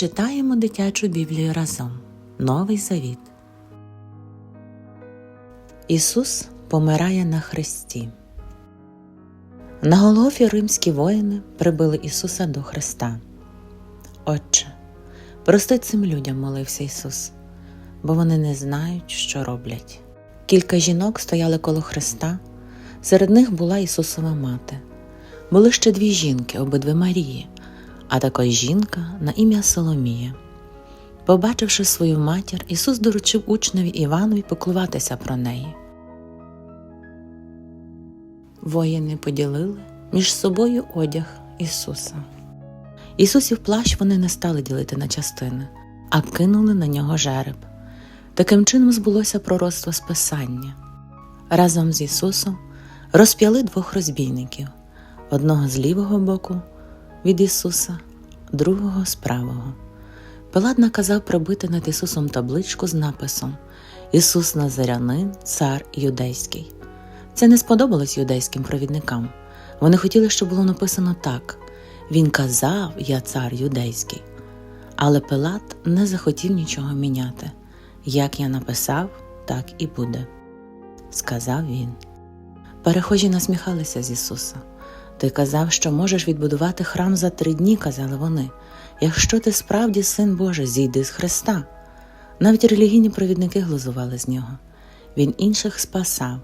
Читаємо дитячу Біблію разом. Новий Завіт. Ісус помирає на хресті. На Голгофі римські воїни прибили Ісуса до Христа. Отче, прости цим людям, молився Ісус, бо вони не знають, що роблять. Кілька жінок стояли коло Христа, серед них була Ісусова мати. Були ще дві жінки, обидві Марії, а також жінка на ім'я Соломія. Побачивши свою матір, Ісус доручив учневі Іванові піклуватися про неї. Воїни поділили між собою одяг Ісуса. Ісусів плащ вони не стали ділити на частини, а кинули на нього жереб. Таким чином збулося пророцтво з Писання. Разом з Ісусом розп'яли двох розбійників одного з лівого боку від Ісуса, другого з правого. Пилат наказав прибити над Ісусом табличку з написом Ісус Назарянин, цар юдейський. Це не сподобалось юдейським провідникам. Вони хотіли, щоб було написано так: Він казав, я цар юдейський. Але Пилат не захотів нічого міняти. Як я написав, так і буде, сказав він. Перехожі насміхалися з Ісуса. Ти казав, що можеш відбудувати храм за три дні, казали вони. Якщо ти справді син Божий, зійди з Христа. Навіть релігійні провідники глузували з нього. Він інших спасав,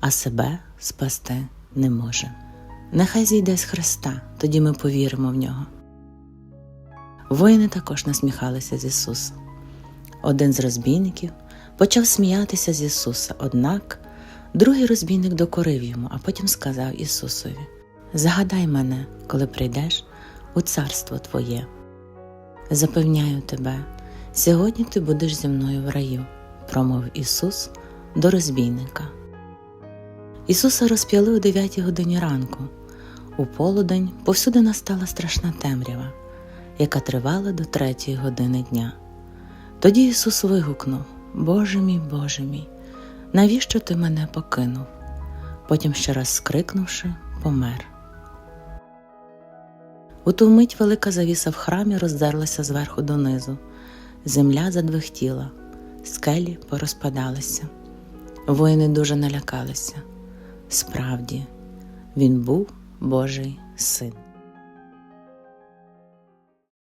а себе спасти не може. Нехай зійде з Христа, тоді ми повіримо в нього. Воїни також насміхалися з Ісуса. Один з розбійників почав сміятися з Ісуса, однак другий розбійник докорив йому, а потім сказав Ісусові: Загадай мене, коли прийдеш у царство Твоє. Запевняю тебе, сьогодні ти будеш зі мною в раю, промовив Ісус до розбійника. Ісуса розп'яли о 9 годині ранку. У полудень повсюди настала страшна темрява, яка тривала до третьої години дня. Тоді Ісус вигукнув: Боже мій, Боже мій, навіщо ти мене покинув? Потім ще раз скрикнувши, помер. У ту мить велика завіса в храмі роздерлася зверху донизу, земля задвихтіла, скелі порозпадалися. Воїни дуже налякалися. Справді, він був Божий син.